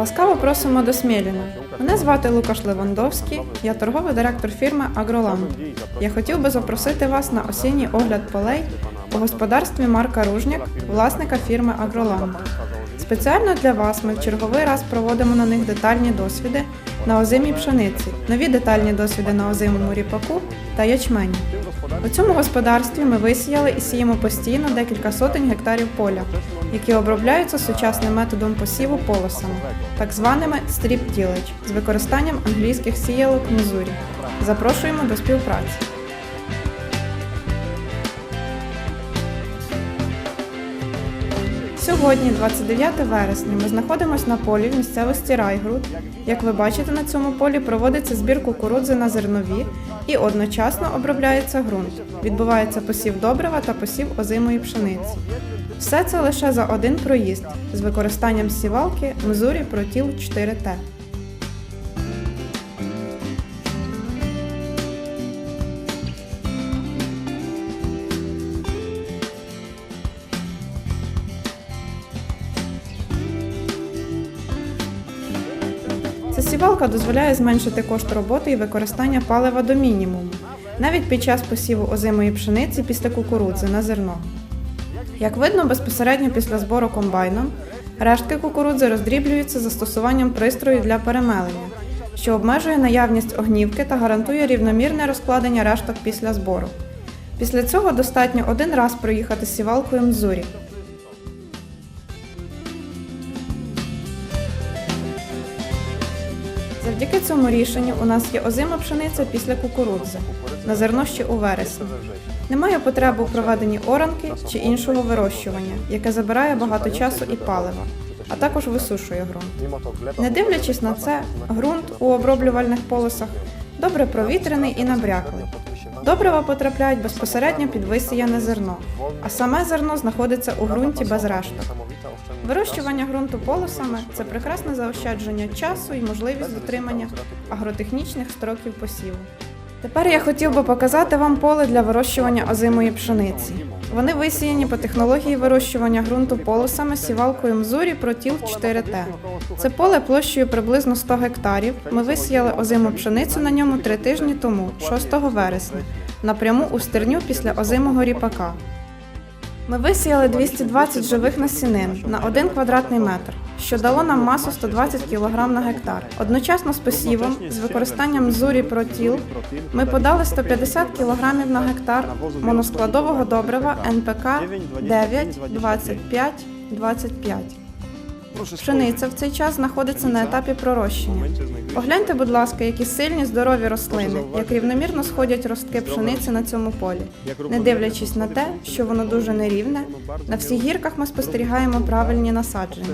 Ласкаво просимо до Смєліна. Мене звати Лукаш Левандовський, я торговий директор фірми Агроланд. Я хотів би запросити вас на осінній огляд полей у господарстві Марка Ружняк, власника фірми Агроланд. Спеціально для вас ми в черговий раз проводимо на них детальні досвіди на озимій пшениці, нові детальні досвіди на озимому ріпаку та ячмені. У цьому господарстві ми висіяли і сіємо постійно декілька сотень гектарів поля, які обробляються сучасним методом посіву полосами, так званими стріп тілеч з використанням англійських сіялок Мізурі. Запрошуємо до співпраці. Сьогодні, 29 вересня, ми знаходимося на полі в місцевості Райгруд. Як ви бачите, на цьому полі проводиться збір кукурудзи на зернові і одночасно обробляється ґрунт. Відбувається посів добрива та посів озимої пшениці. Все це лише за один проїзд з використанням сівалки Мзурі Протіл 4Т. Ця сівалка дозволяє зменшити кошт роботи і використання палива до мінімуму, навіть під час посіву озимої пшениці після кукурудзи на зерно. Як видно, безпосередньо після збору комбайном рештки кукурудзи роздріблюються застосуванням пристрою для перемелення, що обмежує наявність огнівки та гарантує рівномірне розкладення решток після збору. Після цього достатньо один раз проїхати сівалкою мзурі. Цьому рішенню у нас є озима пшениця після кукурудзи, на зерно ще у вересні. Немає потреби у проведенні оранки чи іншого вирощування, яке забирає багато часу і палива, а також висушує ґрунт. Не дивлячись на це, ґрунт у оброблювальних полосах добре провітрений і набряклий. Добрива потрапляють безпосередньо під висіяне зерно, а саме зерно знаходиться у ґрунті без решток. Вирощування ґрунту полосами це прекрасне заощадження часу і можливість дотримання агротехнічних строків посіву. Тепер я хотів би показати вам поле для вирощування озимої пшениці. Вони висіяні по технології вирощування ґрунту полосами сівалкою Мзурі Протіл 4Т. Це поле площею приблизно 100 гектарів. Ми висіяли озиму пшеницю на ньому три тижні тому, 6 вересня, напряму у стерню після озимого ріпака. Ми висіяли 220 живих насінин на 1 квадратний метр, що дало нам масу 120 кг на гектар. Одночасно з посівом, з використанням зурі протіл, ми подали 150 кг на гектар моноскладового добрива НПК 9, 25, 25. Пшениця в цей час знаходиться на етапі пророщення. Погляньте, будь ласка, які сильні здорові рослини, як рівномірно сходять ростки пшениці на цьому полі. Не дивлячись на те, що воно дуже нерівне, на всіх гірках ми спостерігаємо правильні насадження.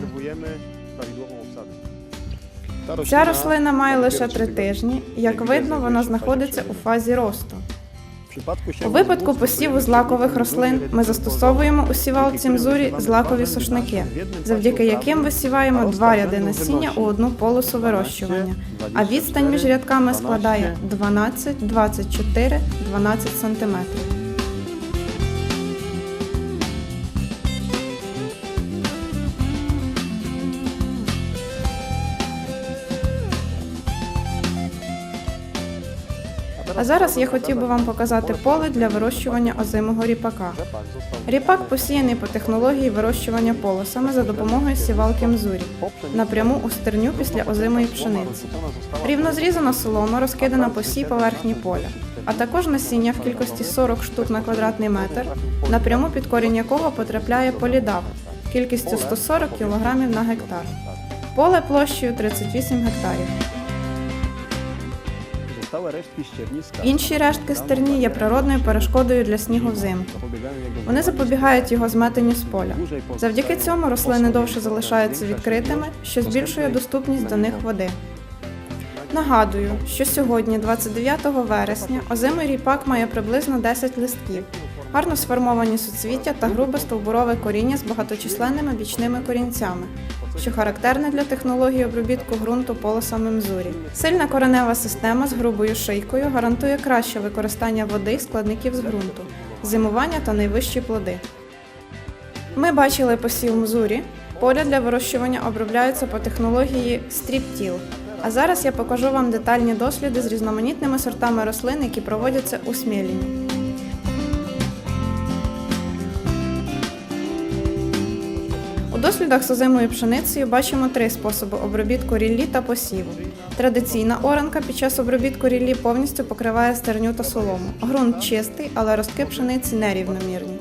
Ця рослина має лише три тижні, як видно, вона знаходиться у фазі росту. У випадку посіву злакових рослин ми застосовуємо у сівалці мзурі злакові сушники, завдяки яким висіваємо два ряди насіння у одну полосу вирощування, а відстань між рядками складає 12, 24, 12 см. А зараз я хотів би вам показати поле для вирощування озимого ріпака. Ріпак посіяний по технології вирощування полосами за допомогою сівалки мзурі напряму у стерню після озимої пшениці. Рівно зрізана солома розкидана по всій поверхні поля, а також насіння в кількості 40 штук на квадратний метр, напряму під корінь якого потрапляє полідав кількістю 140 кг на гектар. Поле площею 38 гектарів. Інші рештки стерні є природною перешкодою для снігу взимку. Вони запобігають його зметенню з поля. Завдяки цьому рослини довше залишаються відкритими, що збільшує доступність до них води. Нагадую, що сьогодні, 29 вересня, озимий ріпак має приблизно 10 листків, гарно сформовані суцвіття та грубе стовбурове коріння з багаточисленними бічними корінцями, що характерне для технології обробітку ґрунту полосами мзурі. Сильна коренева система з грубою шийкою гарантує краще використання води і складників з ґрунту, зимування та найвищі плоди. Ми бачили посів мзурі, Поля для вирощування обробляються по технології стріптіл. А зараз я покажу вам детальні досліди з різноманітними сортами рослин, які проводяться у Сміліні. Дослідах з озимою пшеницею бачимо три способи обробітку ріллі та посіву. Традиційна оранка під час обробітку ріллі повністю покриває стерню та солому. Грунт чистий, але ростки пшениці нерівномірні.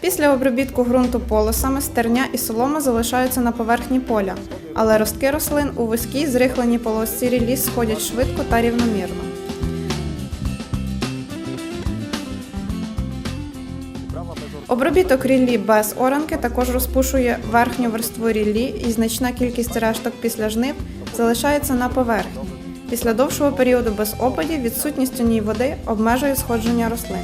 Після обробітку ґрунту полосами стерня і солома залишаються на поверхні поля, але ростки рослин у вузькій зрихленій полосці ріллі сходять швидко та рівномірно. Обробіток ріллі без оранки також розпушує верхню верству ріллі і значна кількість решток після жнив залишається на поверхні. Після довшого періоду без опадів відсутність у ній води обмежує сходження рослин.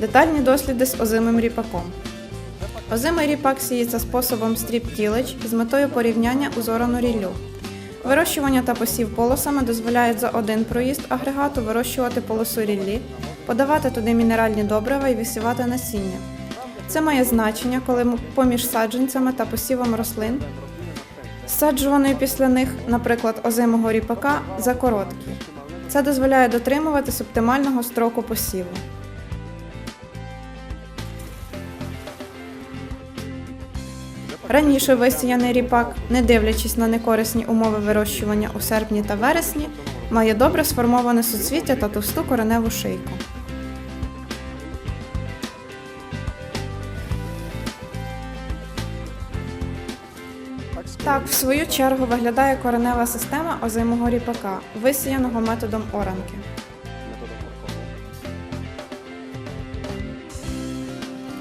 Детальні досліди з озимим ріпаком. Озимий ріпак сіється способом стріп-тілич з метою порівняння узорану ріллю. Вирощування та посів полосами дозволяють за один проїзд агрегату вирощувати полосу ріллі, подавати туди мінеральні добрива і висівати насіння. Це має значення, коли поміж саджанцями та посівом рослин, саджуваної після них, наприклад, озимого ріпака, закороткий. Це дозволяє дотримуватись оптимального строку посіву. Раніше висіяний ріпак, не дивлячись на некорисні умови вирощування у серпні та вересні, має добре сформоване суцвіття та товсту кореневу шийку. Так, в свою чергу виглядає коренева система озимого ріпака, висіяного методом оранки.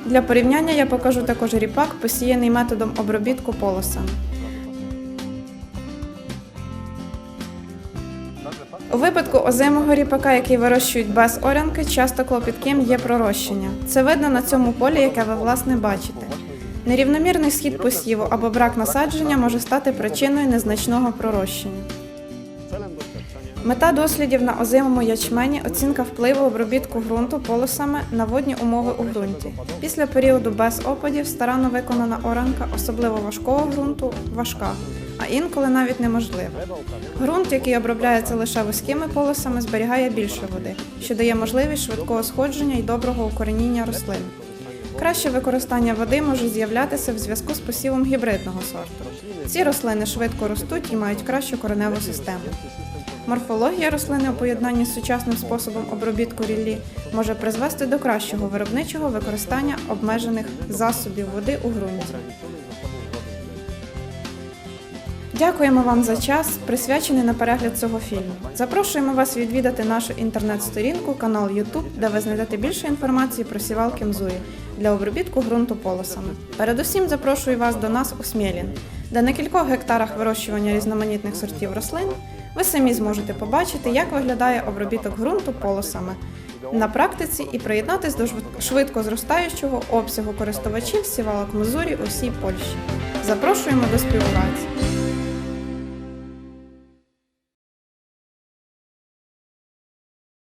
Для порівняння я покажу також ріпак, посіяний методом обробітку полосами. У випадку озимого ріпака, який вирощують без орянки, часто клопітким є пророщення. Це видно на цьому полі, яке ви власне бачите. Нерівномірний схід посіву або брак насадження може стати причиною незначного пророщення. Мета дослідів на озимому ячмені оцінка впливу обробітку ґрунту полосами на водні умови у ґрунті. Після періоду без опадів старанно виконана оранка, особливо важкого ґрунту, важка, а інколи навіть неможлива. Ґрунт, який обробляється лише вузькими полосами, зберігає більше води, що дає можливість швидкого сходження і доброго укореніння рослин. Краще використання води може з'являтися в зв'язку з посівом гібридного сорту. Ці рослини швидко ростуть і мають кращу кореневу систему. Морфологія рослини у поєднанні з сучасним способом обробітку ріллі може призвести до кращого виробничого використання обмежених засобів води у ґрунті. Дякуємо вам за час, присвячений на перегляд цього фільму. Запрошуємо вас відвідати нашу інтернет-сторінку, канал YouTube, де ви знайдете більше інформації про сівалки Мзуї для обробітку ґрунту полосами. Передусім запрошую вас до нас у Смєлін, де на кількох гектарах вирощування різноманітних сортів рослин ви самі зможете побачити, як виглядає обробіток ґрунту полосами на практиці і приєднатись до швид- швидко зростаючого обсягу користувачів сівалок Мизурі у всій Польщі. Запрошуємо до співпраці.